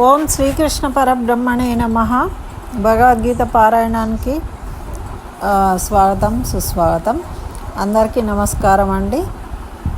ఓం శ్రీకృష్ణ పరబ్రహ్మణే నమ. భగవద్గీత పారాయణానికి స్వాగతం సుస్వాగతం. అందరికీ నమస్కారం అండి.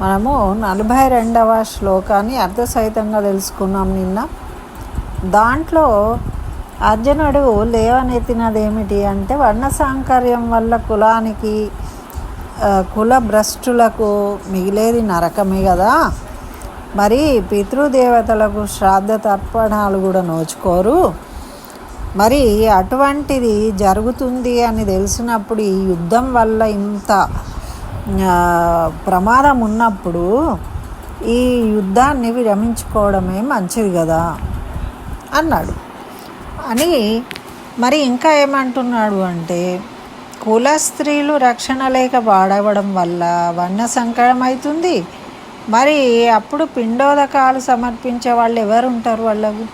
మనము నలభై రెండవ శ్లోకాన్ని అర్థసహితంగా తెలుసుకున్నాం నిన్న. దాంట్లో అర్జునుడు లేవనెత్తినది ఏమిటి అంటే వర్ణ సాంకర్యం వల్ల కులానికి కుల భ్రష్టులకు మిగిలేది నరకమే కదా. మరి పితృదేవతలకు శ్రాద్ధ తర్పణాలు కూడా నోచుకోరు. మరి అటువంటిది జరుగుతుంది అని తెలిసినప్పుడు ఈ యుద్ధం వల్ల ఇంత ప్రమాదం ఉన్నప్పుడు ఈ యుద్ధాన్ని విరమించుకోవడమే మంచిది కదా అన్నాడు. అని మరి ఇంకా ఏమంటున్నాడు అంటే కుల స్త్రీలు రక్షణ లేక పాడవడం వల్ల వర్ణ సంకటం అవుతుంది మరి అప్పుడు పిండోదకాలు సమర్పించే వాళ్ళు ఎవరు ఉంటారు వాళ్ళకు?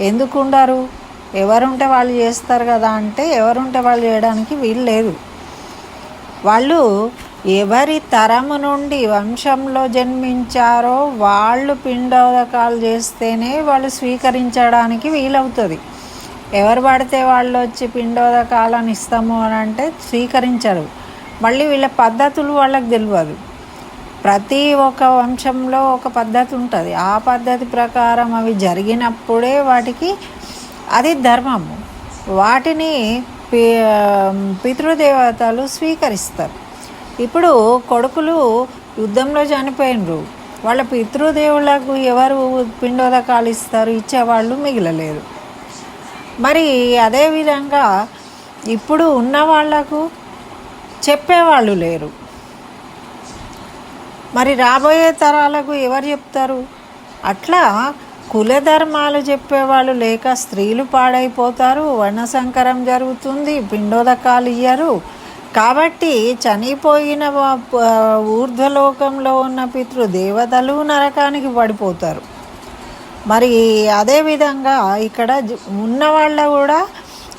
ఎందుకు ఉండరు ఎవరుంటే వాళ్ళు చేస్తారు కదా అంటే ఎవరుంటే వాళ్ళు చేయడానికి వీలు లేదు. వాళ్ళు ఎవరి తరము నుండి వంశంలో జన్మించారో వాళ్ళు పిండోదకాలు చేస్తేనే వాళ్ళు స్వీకరించడానికి వీలవుతుంది. ఎవరు పడితే వాళ్ళు వచ్చి పిండోదకాలను ఇస్తాము అని అంటే స్వీకరించరు. మళ్ళీ వీళ్ళ పద్ధతులు వాళ్ళకి తెలియదు. ప్రతి ఒక్క వంశంలో ఒక పద్ధతి ఉంటుంది. ఆ పద్ధతి ప్రకారం అవి జరిగినప్పుడే వాటికి అది ధర్మము. వాటిని పి పితృదేవతలు స్వీకరిస్తారు. ఇప్పుడు కొడుకులు యుద్ధంలో చనిపోయినరు. వాళ్ళ పితృదేవులకు ఎవరు పిండోదకాలు ఇస్తారు ఇచ్చేవాళ్ళు మిగిలలేరు మరి అదేవిధంగా ఇప్పుడు ఉన్న వాళ్ళకు చెప్పేవాళ్ళు లేరు. మరి రాబోయే తరాలకు ఎవరు చెప్తారు? అట్లా కులధర్మాలు చెప్పేవాళ్ళు లేక స్త్రీలు పాడైపోతారు వర్ణసంకరం జరుగుతుంది పిండోదకాలు ఇయ్యరు. కాబట్టి చనిపోయిన ఊర్ధ్వలోకంలో ఉన్న పితృదేవతలు నరకానికి పడిపోతారు. మరి అదేవిధంగా ఇక్కడ ఉన్న వాళ్ళ కూడా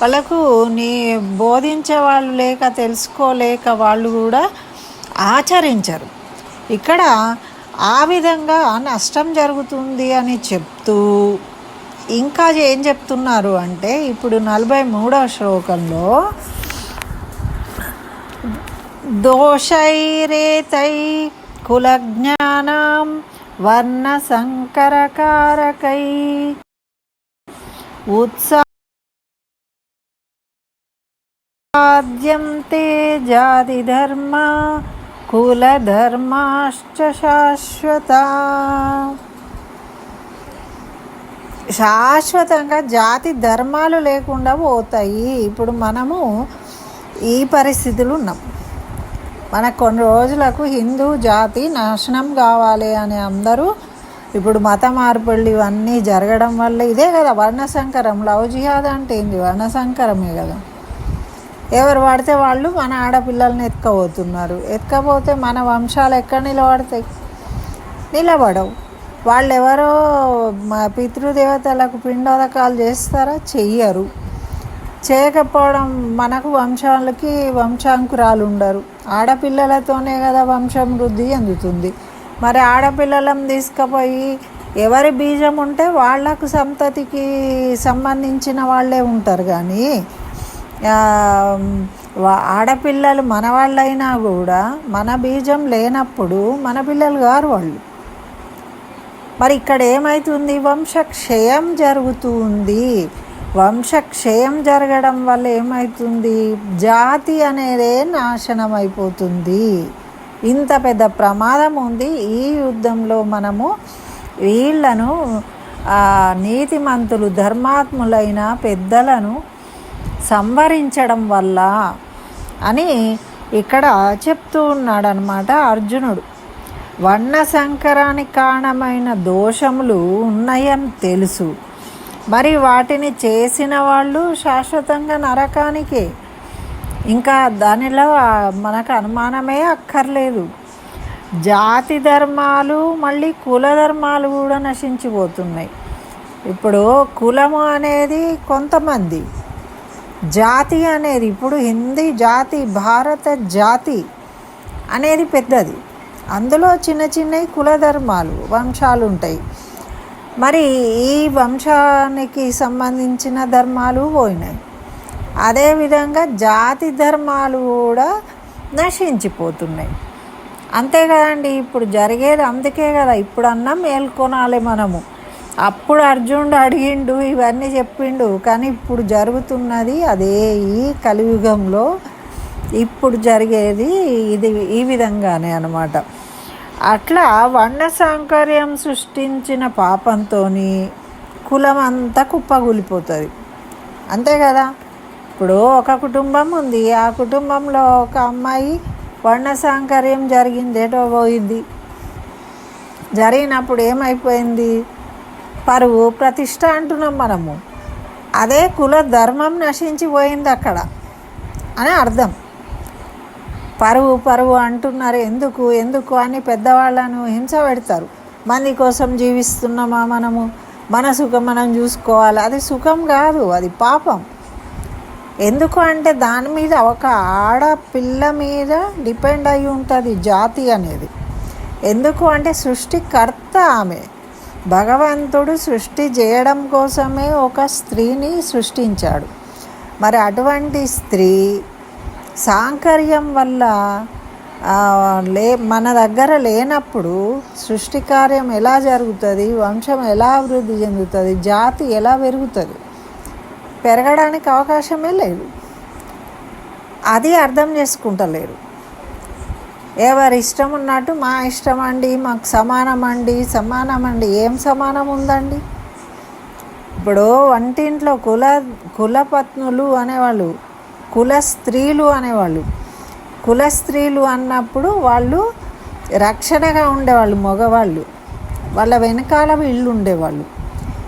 వాళ్ళకు నీ బోధించే వాళ్ళు లేక తెలుసుకోలేక వాళ్ళు కూడా ఆచరించరు. ఇక్కడ ఆ విధంగా నష్టం జరుగుతుంది అని చెప్తూ ఇంకా ఏం చెప్తున్నారు అంటే ఇప్పుడు నలభై మూడవ శ్లోకంలో దోషైరేతై కులజ్ఞానం వర్ణ సంకరకారకై ఉత్సాద్యంతే జాతి ధర్మ కులధర్మాశ్చ శాశ్వత శాశ్వతంగా జాతి ధర్మాలు లేకుండా పోతాయి. ఇప్పుడు మనము ఈ పరిస్థితులు ఉన్నాం. మనకు కొన్ని రోజులకు హిందూ జాతి నాశనం కావాలి అని అందరూ ఇప్పుడు మత మార్పులు ఇవన్నీ జరగడం వల్ల ఇదే కదా వర్ణసంకరం. లవ్ జిహాద్ అంటే ఏంది? వర్ణసంకరమే కదా. ఎవరు పడితే వాళ్ళు మన ఆడపిల్లల్ని ఎత్తుకపోతున్నారు. ఎత్తుకపోతే మన వంశాలు ఎక్కడ నిలబడతాయి? నిలబడవు. వాళ్ళు ఎవరో మా పితృదేవతలకు పిండోదకాలు చేస్తారా? చెయ్యరు. చేయకపోవడం మనకు వంశాలకి వంశాంకురాలు ఉండరు ఆడపిల్లలతోనే కదా వంశం వృద్ధి చెందుతుంది. మరి ఆడపిల్లలను తీసుకుపోయి ఎవరి బీజం ఉంటే వాళ్ళకు సంతతికి సంబంధించిన వాళ్ళే ఉంటారు కానీ ఆడపిల్లలు మనవాళ్ళైనా కూడా మన బీజం లేనప్పుడు మన పిల్లలు గారు వాళ్ళు. మరి ఇక్కడ ఏమవుతుంది వంశక్షయం జరుగుతుంది. వంశక్షయం జరగడం వల్ల ఏమవుతుంది జాతి అనేదే నాశనం అయిపోతుంది ఇంత పెద్ద ప్రమాదం ఉంది. ఈ యుద్ధంలో మనము వీళ్ళను నీతిమంతులు ధర్మాత్ములైన పెద్దలను సంవరించడం వల్ల అని ఇక్కడ చెప్తూ ఉన్నాడు అనమాట అర్జునుడు. వర్ణ సంకరానికి కారణమైన దోషములు ఉన్నాయని తెలుసు. మరి వాటిని చేసిన వాళ్ళు శాశ్వతంగా నరకానికే. ఇంకా దానిలో మనకు అనుమానమే అక్కర్లేదు. జాతి ధర్మాలు మళ్ళీ కుల ధర్మాలు కూడా నశించిపోతున్నాయి. ఇప్పుడు కులము అనేది కొంతమంది. జాతి అనేది ఇప్పుడు హిందీ జాతి భారత జాతి అనేది పెద్దది. అందులో చిన్న చిన్నవి కులధర్మాలు వంశాలు ఉంటాయి. మరి ఈ వంశానికి సంబంధించిన ధర్మాలు పోయినాయి. అదేవిధంగా జాతి ధర్మాలు కూడా నశించిపోతున్నాయి. అంతే కదండి ఇప్పుడు జరిగేది అందుకే కదా ఇప్పుడన్నా మేల్కొనాలి మనము. అప్పుడు అర్జునుడు అడిగిండు ఇవన్నీ చెప్పిండు కానీ ఇప్పుడు జరుగుతున్నది అదే ఈ కలియుగంలో ఇప్పుడు జరిగేది ఇది ఈ విధంగానే అనమాట అట్లా వర్ణ సాంకర్యం సృష్టించిన పాపంతో కులం అంతా కుప్పగూలిపోతుంది అంతే కదా? ఇప్పుడు ఒక కుటుంబం ఉంది ఆ కుటుంబంలో ఒక అమ్మాయి వర్ణ సాంకర్యం జరిగింది ఏటో పోయింది. జరిగినప్పుడు ఏమైపోయింది? పరువు ప్రతిష్ట అంటున్నాం మనము. అదే కుల ధర్మం నశించిపోయింది అక్కడ అని అర్థం. పరువు పరువు అంటున్నారు. ఎందుకు ఎందుకు అని పెద్దవాళ్ళను హింస పెడతారు. మంది కోసం జీవిస్తున్నామా మనము? మన సుఖం మనం చూసుకోవాలి. అది సుఖం కాదు అది పాపం. ఎందుకు అంటే దాని మీద ఒక ఆడపిల్ల మీద డిపెండ్ అయి ఉంటుంది జాతి అనేది. ఎందుకు అంటే సృష్టికర్త ఆమె. భగవంతుడు సృష్టి చేయడం కోసమే ఒక స్త్రీని సృష్టించాడు. మరి అటువంటి స్త్రీ సాంకర్యం వల్ల లే మన దగ్గర లేనప్పుడు సృష్టి కార్యం ఎలా జరుగుతుంది వంశం ఎలా అభివృద్ధి చెందుతుంది జాతి ఎలా పెరుగుతుంది పెరగడానికి అవకాశమే లేదు. అది అర్థం చేసుకుంటలేరు. ఎవరి ఇష్టం ఉన్నట్టు మా ఇష్టం అండి మాకు సమానం అండి సమానం అండి ఏం సమానం ఉందండి ఇప్పుడు వంటింట్లో కుల కులపత్నులు అనేవాళ్ళు కుల స్త్రీలు అనేవాళ్ళు కుల స్త్రీలు అన్నప్పుడు వాళ్ళు రక్షణగా ఉండేవాళ్ళు మగవాళ్ళు వాళ్ళ వెనకాల వీళ్ళు ఉండేవాళ్ళు.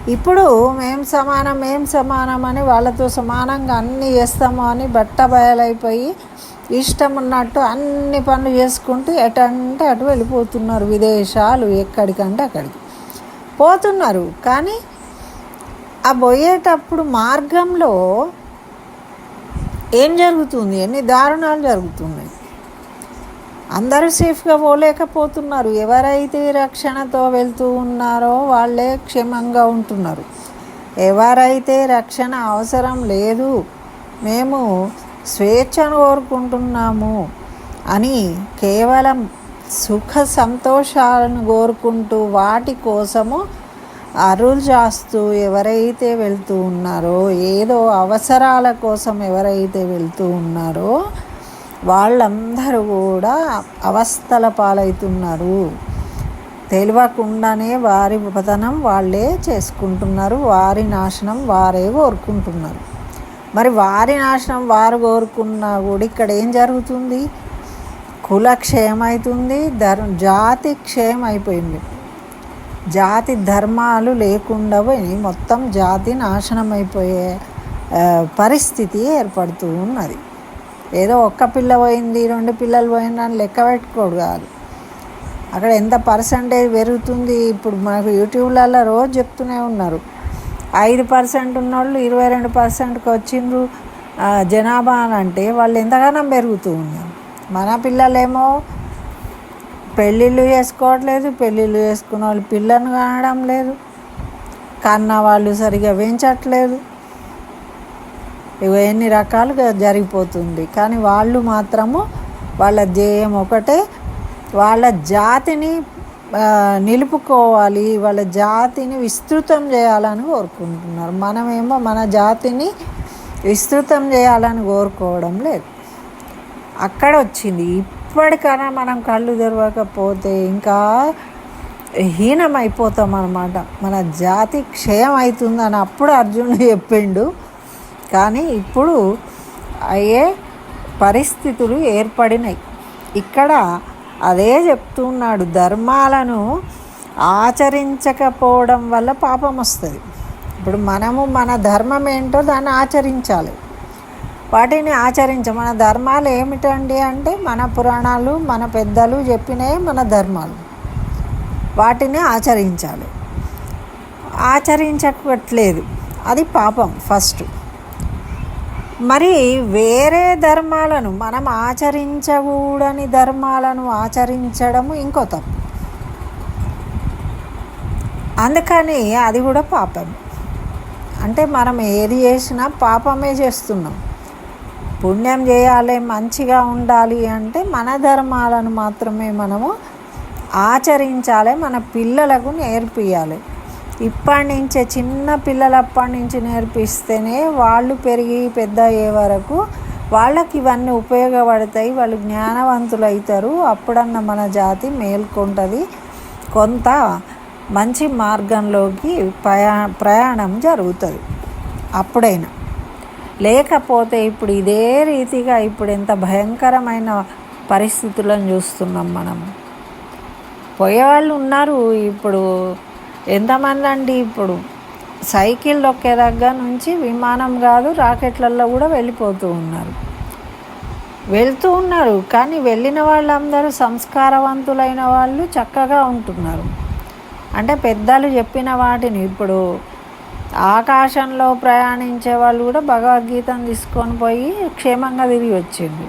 ఇప్పుడు మేం సమానం మేం సమానం అని వాళ్ళతో సమానంగా అన్నీ చేస్తాము అని బట్ట బయలైపోయి ఇష్టం ఉన్నట్టు అన్ని పనులు చేసుకుంటూ ఎటంటే అటు వెళ్ళిపోతున్నారు విదేశాలు ఎక్కడికంటే అక్కడికి. పోతున్నారు. కానీ ఆ పోయేటప్పుడు మార్గంలో ఏం జరుగుతుంది? ఎన్ని దారుణాలు జరుగుతున్నాయి. అందరూ సేఫ్గా పోలేకపోతున్నారు. ఎవరైతే రక్షణతో వెళ్తూ ఉన్నారో వాళ్ళే క్షేమంగా ఉంటున్నారు. ఎవరైతే రక్షణ అవసరం లేదు మేము స్వేచ్ఛను కోరుకుంటున్నాము అని కేవలం సుఖ సంతోషాలను కోరుకుంటూ వాటి కోసము అరులు చేస్తూ ఎవరైతే వెళ్తూ ఉన్నారో ఏదో అవసరాల కోసం ఎవరైతే వెళ్తూ ఉన్నారో వాళ్ళందరూ కూడా అవస్థల పాలవుతున్నారు. తెలియకుండానే వారి పతనం వాళ్ళే చేసుకుంటున్నారు వారి నాశనం వారే కోరుకుంటున్నారు. మరి వారి నాశనం వారు కోరుకున్నా కూడా ఇక్కడ ఏం జరుగుతుంది? కుల క్షయమవుతుంది ధర్ జాతి క్షయం అయిపోయింది జాతి ధర్మాలు లేకుండా పోయి మొత్తం జాతి నాశనం అయిపోయే పరిస్థితి ఏర్పడుతూ ఉన్నది. ఏదో ఒక్క పిల్ల పోయింది రెండు పిల్లలు పోయిందని లెక్క పెట్టుకోడు కాదు. అక్కడ ఎంత పర్సంటేజ్ పెరుగుతుంది? ఇప్పుడు మనకు యూట్యూబ్లలో రోజు చెప్తూనే ఉన్నారు. ఐదు పర్సెంట్ ఉన్నోళ్ళు ఇరవై రెండు పర్సెంట్కి వచ్చిండ్రు. జనాభా అని అంటే వాళ్ళు ఎంతగానో పెరుగుతూ ఉన్నారు. మన పిల్లలేమో పెళ్ళిళ్ళు చేసుకోవట్లేదు పెళ్ళిళ్ళు చేసుకున్న వాళ్ళు పిల్లను కానడం లేదు కన్న వాళ్ళు సరిగా పెంచట్లేదు. ఇవి ఎన్ని రకాలుగా జరిగిపోతుంది. కానీ వాళ్ళు మాత్రము వాళ్ళ ధ్యేయం ఒకటే వాళ్ళ జాతిని నిలుపుకోవాలి వాళ్ళ జాతిని విస్తృతం చేయాలని కోరుకుంటున్నారు. మనమేమో మన జాతిని విస్తృతం చేయాలని కోరుకోవడం లేదు. అక్కడ వచ్చింది. ఇప్పటికైనా మనం కళ్ళు తెరవకపోతే ఇంకా హీనమైపోతాం అనమాట మన జాతి క్షయం అవుతుందని అప్పుడు అర్జునుడు చెప్పిండు. కానీ ఇప్పుడు అయ్యే పరిస్థితులు ఏర్పడినాయి. ఇక్కడ అదే చెప్తున్నాడు. ధర్మాలను ఆచరించకపోవడం వల్ల పాపం వస్తుంది. ఇప్పుడు మనము మన ధర్మం ఏంటో దాన్ని ఆచరించాలి. వాటిని ఆచరించ మన ధర్మాలు ఏమిటండి అంటే మన పురాణాలు మన పెద్దలు చెప్పినవి మన ధర్మాలు. వాటిని ఆచరించాలి. ఆచరించట్లేదు. అది పాపం ఫస్ట్. మరి వేరే ధర్మాలను మనం ఆచరించకూడని ధర్మాలను ఆచరించడము ఇంకో తప్పు. అందుకని అది కూడా పాపం. అంటే మనం ఏది చేసినా పాపమే చేస్తున్నాం. పుణ్యం చేయాలి మంచిగా ఉండాలి అంటే మన ధర్మాలను మాత్రమే మనము ఆచరించాలి మన పిల్లలకు నేర్పియాలి. ఇప్పటి నుంచే చిన్న పిల్లలప్పటి నుంచి నేర్పిస్తేనే వాళ్ళు పెరిగి పెద్ద అయ్యే వరకు వాళ్ళకి ఇవన్నీ ఉపయోగపడతాయి వాళ్ళు జ్ఞానవంతులు అవుతారు అప్పుడన్న మన జాతి మేల్కొంటుంది. కొంత మంచి మార్గంలోకి ప్రయా ప్రయాణం జరుగుతుంది. అప్పుడైనా. లేకపోతే ఇప్పుడు ఇదే రీతిగా ఇప్పుడు ఎంత భయంకరమైన పరిస్థితులను చూస్తున్నాం మనం. పోయేవాళ్ళు ఉన్నారు ఇప్పుడు. ఎంతమంది అండి ఇప్పుడు? సైకిల్ దొక్కే దగ్గర నుంచి విమానం కాదు రాకెట్లలో కూడా వెళ్ళిపోతూ ఉన్నారు. వెళ్తూ ఉన్నారు కానీ వెళ్ళిన వాళ్ళందరూ సంస్కారవంతులైన వాళ్ళు చక్కగా ఉంటున్నారు. అంటే పెద్దలు చెప్పిన వాటిని ఇప్పుడు ఆకాశంలో ప్రయాణించే వాళ్ళు కూడా భగవద్గీతను తీసుకొని పోయి క్షేమంగా తిరిగి వచ్చింది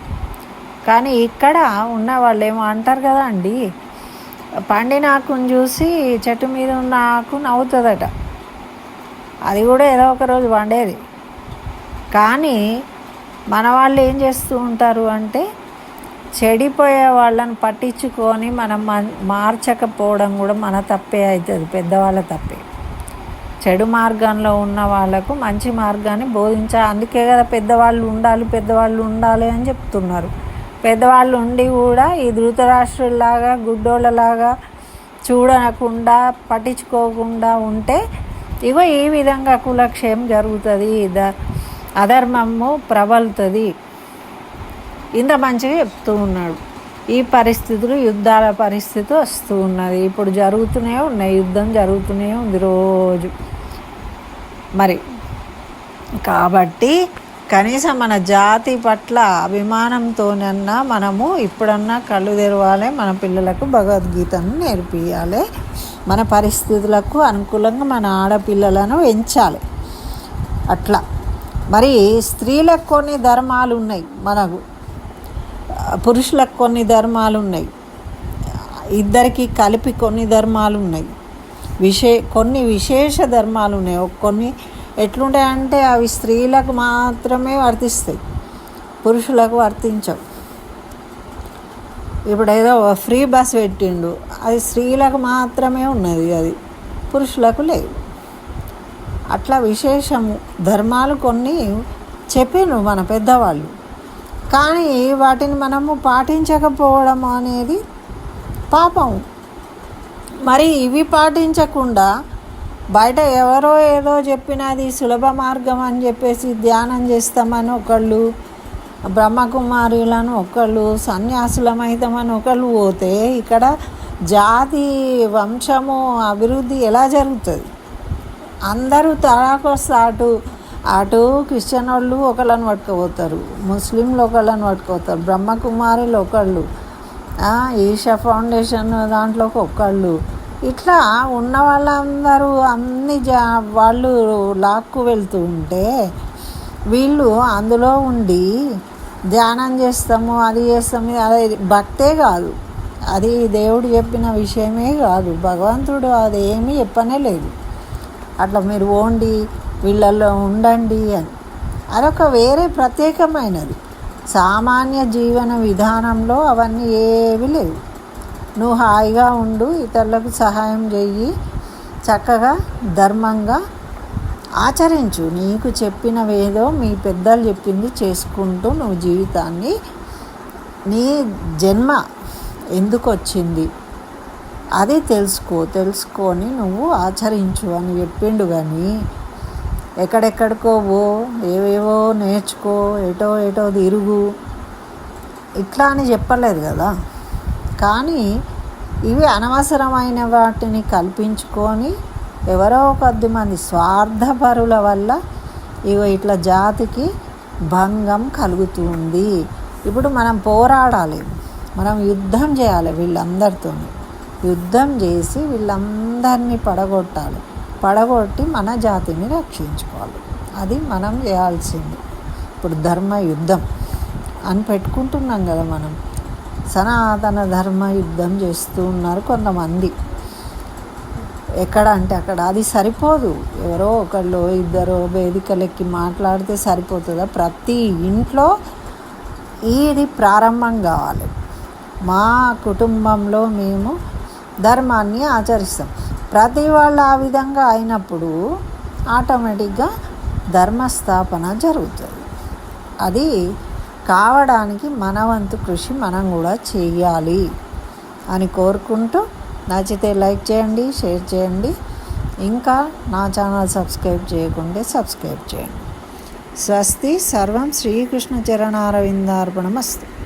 కానీ ఇక్కడ ఉన్న వాళ్ళు ఏమో అంటారు కదా అండి పండిన ఆకును చూసి చెట్టు మీద ఉన్న ఆకు నవ్వుతుందట. అది కూడా ఏదో ఒక రోజు వండేది కానీ మన వాళ్ళు ఏం చేస్తూ ఉంటారు అంటే చెడిపోయే వాళ్ళని పట్టించుకొని మనం మార్చకపోవడం కూడా మన తప్పే అవుతుంది పెద్దవాళ్ళ తప్పే. చెడు మార్గంలో ఉన్న వాళ్ళకు మంచి మార్గాన్ని బోధించాలి అందుకే కదా పెద్దవాళ్ళు ఉండాలి పెద్దవాళ్ళు ఉండాలి అని చెప్తున్నారు. పెద్దవాళ్ళు ఉండి కూడా ఈ ధృతరాష్ట్రుల్లాగా గుడ్డోళ్ళలాగా చూడకుండా పట్టించుకోకుండా ఉంటే ఇగో ఈ విధంగా కులక్షేమం జరుగుతుంది ద అధర్మము ప్రబలుతుంది. ఇంత మంచిగా చెప్తూ ఉన్నాడు. ఈ పరిస్థితులు యుద్ధాల పరిస్థితి వస్తూ ఉన్నది. ఇప్పుడు జరుగుతూనే ఉన్నాయి. యుద్ధం జరుగుతూనే ఉంది రోజు. మరి కాబట్టి కనీసం మన జాతి పట్ల అభిమానంతోనన్నా మనము ఇప్పుడన్నా కళ్ళు తెరవాలి మన పిల్లలకు భగవద్గీతను నేర్పియాలి. మన పరిస్థితులకు అనుకూలంగా మన ఆడపిల్లలను ఎంచాలి. అట్లా. మరి స్త్రీలకు కొన్ని ధర్మాలు ఉన్నాయి మనకు. పురుషులకు కొన్ని ధర్మాలు ఉన్నాయి. ఇద్దరికి కలిపి కొన్ని ధర్మాలు ఉన్నాయి. విశే కొన్ని విశేష ధర్మాలు ఉన్నాయి. కొన్ని ఎట్లుంటాయంటే అవి స్త్రీలకు మాత్రమే వర్తిస్తాయి. పురుషులకు వర్తించవు. ఇప్పుడు ఏదో ఫ్రీ బస్ పెట్టిండు అది స్త్రీలకు మాత్రమే ఉన్నది అది. పురుషులకు లేదు. అట్లా విశేషము. ధర్మాలు కొన్ని చెప్పిండ్రు మన పెద్దవాళ్ళు. కానీ వాటిని మనము పాటించకపోవడం అనేది పాపం మరి ఇవి పాటించకుండా బయట ఎవరో ఏదో చెప్పినది సులభ మార్గం అని చెప్పేసి ధ్యానం చేస్తామని ఒకళ్ళు బ్రహ్మకుమారులను ఒకళ్ళు సన్యాసులమైతామని ఒకళ్ళు పోతే ఇక్కడ జాతి వంశము అభివృద్ధి ఎలా జరుగుతుంది? అందరూ తరాకొస్తా అటు అటు క్రిస్టియన్ వాళ్ళు ఒకళ్ళని పట్టుకుపోతారు ముస్లింలు ఒకళ్ళని పట్టుకుపోతారు బ్రహ్మకుమారులు ఒకళ్ళు ఈషా ఫౌండేషన్ దాంట్లోకి ఒకళ్ళు ఇట్లా ఉన్న వాళ్ళందరూ అన్ని జా వాళ్ళు లాక్కు వెళ్తూ ఉంటే వీళ్ళు అందులో ఉండి ధ్యానం చేస్తాము అది చేస్తాము అది భక్తే కాదు. అది దేవుడు చెప్పిన విషయమే కాదు. భగవంతుడు అది ఏమీ చెప్పనే లేదు. అట్లా మీరు ఓండి వీళ్ళల్లో ఉండండి అని. అదొక వేరే ప్రత్యేకమైనది. సామాన్య జీవన విధానంలో అవన్నీ ఏవి లేవు. నువ్వు హాయిగా ఉండు ఇతరులకు సహాయం చెయ్యి. చక్కగా ధర్మంగా ఆచరించు. నీకు చెప్పినవేదో మీ పెద్దలు చెప్పింది చేసుకుంటూ నువ్వు జీవితాన్ని నీ జన్మ ఎందుకు వచ్చింది అది తెలుసుకో. తెలుసుకొని నువ్వు ఆచరించు అని చెప్పిండు కానీ ఎక్కడెక్కడికో పో ఏవేవో నేర్చుకో ఎటో ఎటో తిరుగు. ఇట్లా అని చెప్పలేదు కదా. కానీ ఇవి అనవసరమైన వాటిని కల్పించుకొని ఎవరో కొద్ది మంది స్వార్థపరుల వల్ల ఇగో ఇట్లా జాతికి భంగం కలుగుతుంది. ఇప్పుడు మనం పోరాడాలి. మనం యుద్ధం చేయాలి వీళ్ళందరితో యుద్ధం చేసి వీళ్ళందరినీ పడగొట్టాలి. పడగొట్టి మన జాతిని రక్షించుకోవాలి. అది మనం చేయాల్సింది. ఇప్పుడు ధర్మ యుద్ధం అని పెట్టుకుంటున్నాం కదా మనం. సనాతన ధర్మ యుద్ధం చేస్తూ ఉన్నారు కొంతమంది. ఎక్కడ అంటే అక్కడ. అది సరిపోదు. ఎవరో ఒకళ్ళు ఇద్దరు వేదికలెక్కి మాట్లాడితే సరిపోతుందా? ప్రతి ఇంట్లో ఇది ప్రారంభం కావాలి. మా కుటుంబంలో మేము ధర్మాన్ని ఆచరిస్తాం. ప్రతి వాళ్ళు ఆ విధంగా అయినప్పుడు ఆటోమేటిక్గా ధర్మస్థాపన జరుగుతుంది. అది కావడానికి మన వంతు కృషి మనం కూడా చేయాలి అని కోరుకుంటూ నచ్చితే లైక్ చేయండి షేర్ చేయండి. ఇంకా నా ఛానల్ సబ్స్క్రైబ్ చేయకుంటే సబ్స్క్రైబ్ చేయండి. స్వస్తి సర్వం శ్రీకృష్ణ చరణారవిందార్పణమస్తు.